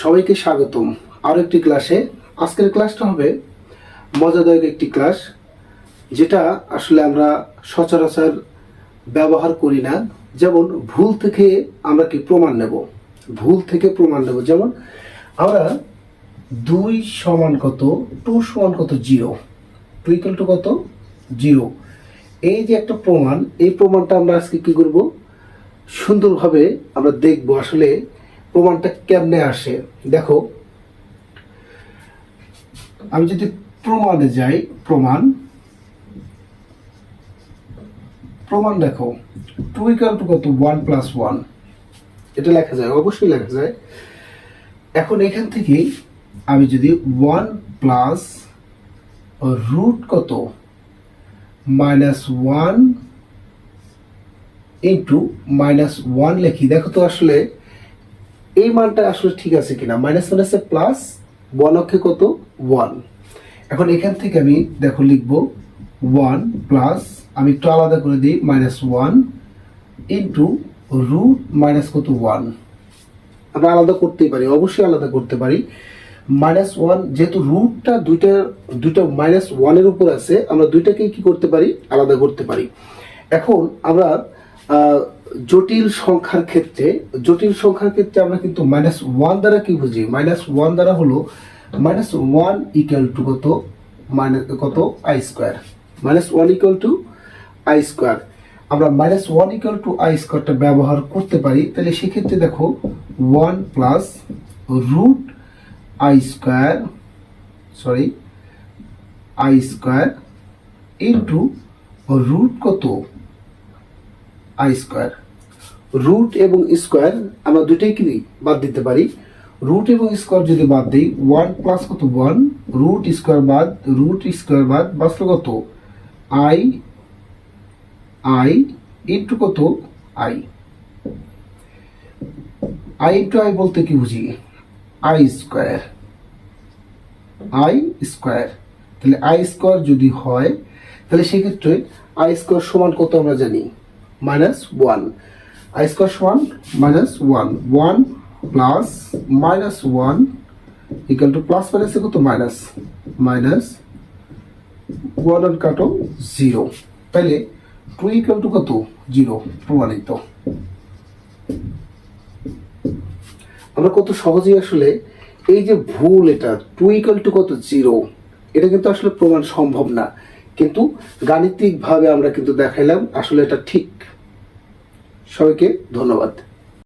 সবাইকে স্বাগতম। আরও একটি ক্লাসে আজকের ক্লাসটা হবে মজাদায়ক একটি ক্লাস যেটা আসলে আমরা সচরাচর ব্যবহার করি না। যেমন ভুল থেকে আমরা কি প্রমাণ নেব? ভুল থেকে প্রমাণ নেব। যেমন আমরা দুই সমান কত? টু সমান কত? জিরো টু ইকুয়াল টু কত? জিরো এই যে একটা প্রমাণ, এই প্রমাণটা আমরা আজকে কি করব? সুন্দরভাবে আমরা দেখব আসলে প্রমাণটা কেমনে আসে? দেখো, আমি যদি প্রমাণে যাই, প্রমাণ প্রমাণ দেখো টু ইকাল টু কত? ওয়ান প্লাস ওয়ান এটা লেখা যায়, অবশ্যই লেখা যায়। এখন এখান থেকেই আমি যদি ওয়ান প্লাস রুট কত? Minus one into minus one লেখি। দেখো তো আসলে এই মানটা আসলে ঠিক আছে কিনা? মাইনাস মাইনাসে প্লাস অক্ষে কত? ওয়ান এখন এখান থেকে আমি দেখো লিখব ওয়ান প্লাস আমি একটু আলাদা করে দিই minus one into root minus কত? ওয়ান আমরা আলাদা করতেই পারি, অবশ্যই আলাদা করতে পারি। মাইনাস ওয়ান যেহেতু রুটটা দুইটা দুইটা মাইনাস ওয়ানের উপর আছে, আমরা দুইটাকেই কি করতে পারি? আলাদা করতে পারি। এখন আমরা জটিল সংখ্যার ক্ষেত্রে, জটিল সংখ্যার ক্ষেত্রে আমরা কিন্তু মাইনাস ওয়ান দ্বারা কি বুঝি? মাইনাস ওয়ান দ্বারা হলো মাইনাস ওয়ান ইকুয়াল টু কত? মাইনাস কত? I square minus one equal to I square আমরা minus one equal to I স্কোয়ারটা ব্যবহার করতে পারি, তাহলে সেক্ষেত্রে দেখো one plus root I square sorry I square into root কত? আই স্কোয়ার রুট এবং স্কোয়ার আমরা দুটোই কি বাদ দিতে পারি। রুট এবং স্কোয়ার যদি বাদ দিই ওয়ান প্লাস কত? ওয়ান রুট স্কোয়ার বাদ রুট স্কোয়ার বাদ বাঁচলো কত? আই আই ইন্টু কত? আই আই ইন্টু আই বলতে কি বুঝি? আই স্কোয়ার আই স্কোয়ার তাহলে আই স্কোয়ার যদি হয়, তাহলে সেক্ষেত্রে আই স্কোয়ার সমান কত আমরা জানি? মাইনাস ওয়ান আই স্কোয়ার সমান minus one one plus minus one equal to plus মাইনাসে কত মাইনাস মাইনাস ওয়ান আর কাটো জিরো তাহলে টু ইকাল টু কত? জিরো প্রমাণিত। আমরা কত সহজেই আসলে এই যে ভুল এটা টু ইকাল টু কত? জিরো এটা কিন্তু আসলে প্রমাণ সম্ভব না। কিন্তু গাণিতিকভাবে আমরা কিন্তু দেখাইলাম আসলে এটা ঠিক। সবাইকে ধন্যবাদ।